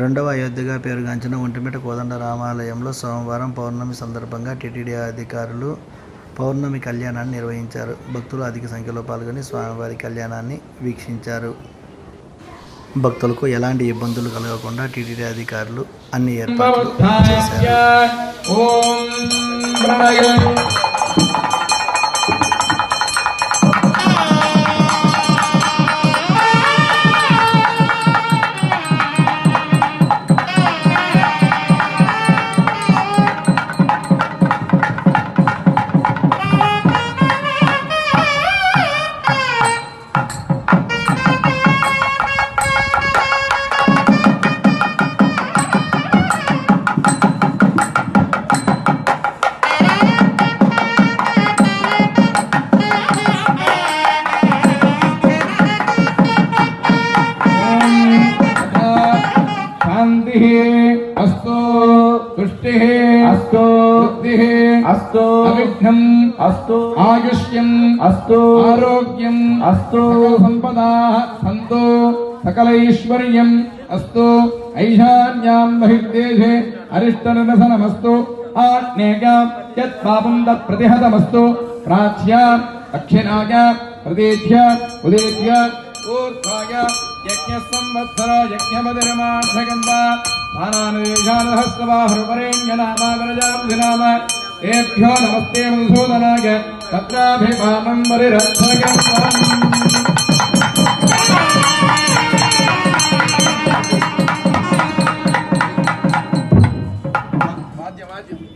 రెండవ అయోధ్యగా పేరుగాంచిన ఒంటిమిట కోదండ రామాలయంలో సోమవారం పౌర్ణమి సందర్భంగా టీటీడీ అధికారులు పౌర్ణమి కళ్యాణాన్ని నిర్వహించారు. భక్తులు అధిక సంఖ్యలో పాల్గొని స్వామివారి కళ్యాణాన్ని వీక్షించారు. భక్తులకు ఎలాంటి ఇబ్బందులు కలగకుండా టీటీడీ అధికారులు అన్ని ఏర్పాట్లు చేశారు. बुद्धि अस्तु। तुष्टि अस्तु। बुद्धि अस्तु। अविघ्नम अस्तु। आयुष्यम अस्तु। आरोग्यम अस्तु। संपदा सन्तु। सकलैश्वर्यम् अस्तु। ऐशान्याम् बहिर्देशे अरिष्टनिरसनमस्तु। आग्नेयाम् यत्पापम् तत्प्रतिहतमस्तु प्राच्या दक्षिणाय प्रदेश्य उदेश्य ऊर्ध्वाय यज्ञसंवत्सरो नमस्ते मधुसूदनाय तत्राभिमानं परिरक्षगम् वाद्य वाद्य।